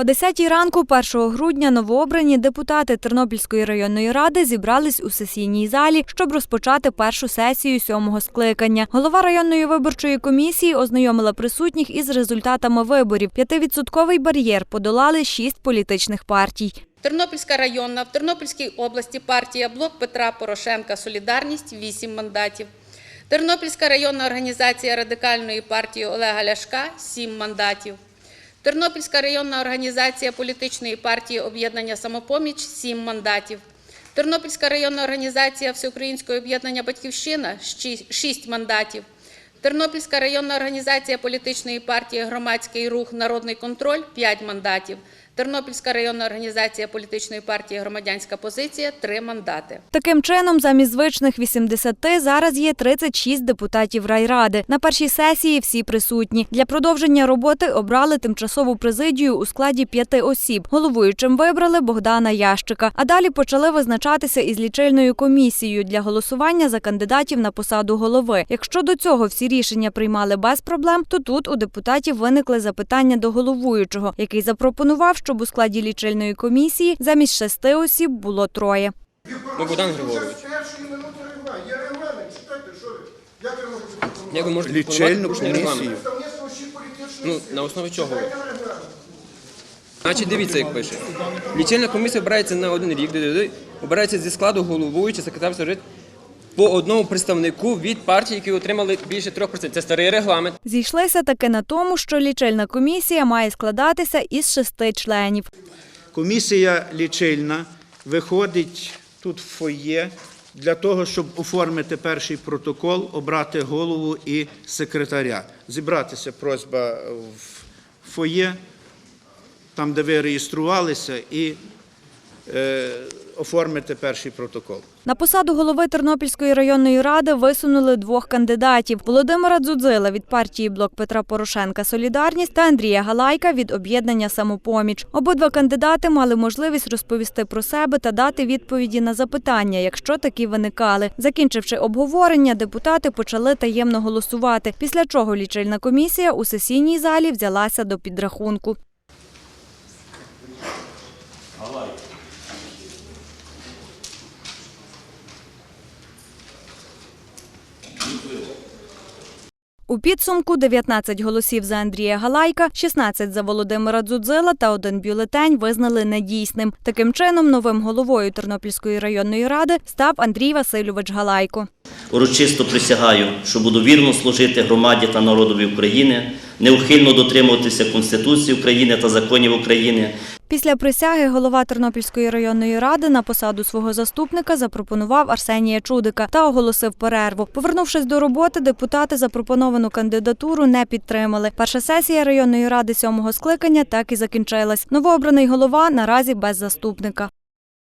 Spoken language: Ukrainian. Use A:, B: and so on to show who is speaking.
A: О 10 ранку 1 грудня новообрані депутати Тернопільської районної ради зібрались у сесійній залі, щоб розпочати першу сесію сьомого скликання. Голова районної виборчої комісії ознайомила присутніх із результатами виборів. П'ятивідсотковий бар'єр подолали шість політичних партій.
B: Тернопільська районна в Тернопільській області партія Блок Петра Порошенка Солідарність 8 мандатів. Тернопільська районна організація Радикальної партії Олега Ляшка 7 мандатів. Тернопільська районна організація політичної партії Об'єднання Самопоміч 7 мандатів. Тернопільська районна організація Всеукраїнського об'єднання Батьківщина 6 мандатів. Тернопільська районна організація політичної партії Громадський рух Народний контроль 5 мандатів. Тернопільська районна організація політичної партії Громадянська позиція 3 мандати.
A: Таким чином, замість звичних 80 зараз є 36 депутатів райради. На першій сесії всі присутні. Для продовження роботи обрали тимчасову президію у складі п'яти осіб. Головуючим вибрали Богдана Ящика. А далі почали визначатися із лічильною комісією для голосування за кандидатів на посаду голови. Якщо до цього всі рішення приймали без проблем, то тут у депутатів виникли запитання до головуючого, який запропонував, щоб у складі лічильної комісії замість шести осіб було троє.
C: Ну, Богдан Григорович.
D: Як ви можете
E: Лічильну комісію.
C: Ну, на основі чого ви? Значить, дивіться, як пише. Лічильна комісія обирається на один рік, обирається зі складу головуючий, секретар по одному представнику від партії, які отримали більше 3%. Це старий регламент.
A: Зійшлися таки на тому, що лічильна комісія має складатися із шести членів.
E: Комісія лічильна виходить тут в фоє для того, щоб оформити перший протокол, обрати голову і секретаря. Зібратися просьба в фоє, там, де ви реєструвалися, і е, оформити перший протокол.
A: На посаду голови Тернопільської районної ради висунули двох кандидатів: Володимира Дзудзила від партії Блок Петра Порошенка Солідарність та Андрія Галайка від об'єднання Самопоміч. Обидва кандидати мали можливість розповісти про себе та дати відповіді на запитання, якщо такі виникали. Закінчивши обговорення, депутати почали таємно голосувати. Після чого лічильна комісія у сесійній залі взялася до підрахунку. У підсумку 19 голосів за Андрія Галайка, 16 за Володимира Дзудзила та один бюлетень визнали недійсним. Таким чином, новим головою Тернопільської районної ради став Андрій Васильович Галайко.
F: Урочисто присягаю, що буду вірно служити громаді та народові України, неухильно дотримуватися Конституції України та законів України,
A: Після присяги голова Тернопільської районної ради на посаду свого заступника запропонував Арсенія Чудика та оголосив перерву. Повернувшись до роботи, депутати запропоновану кандидатуру не підтримали. Перша сесія районної ради сьомого скликання так і закінчилась. Новообраний голова наразі без заступника.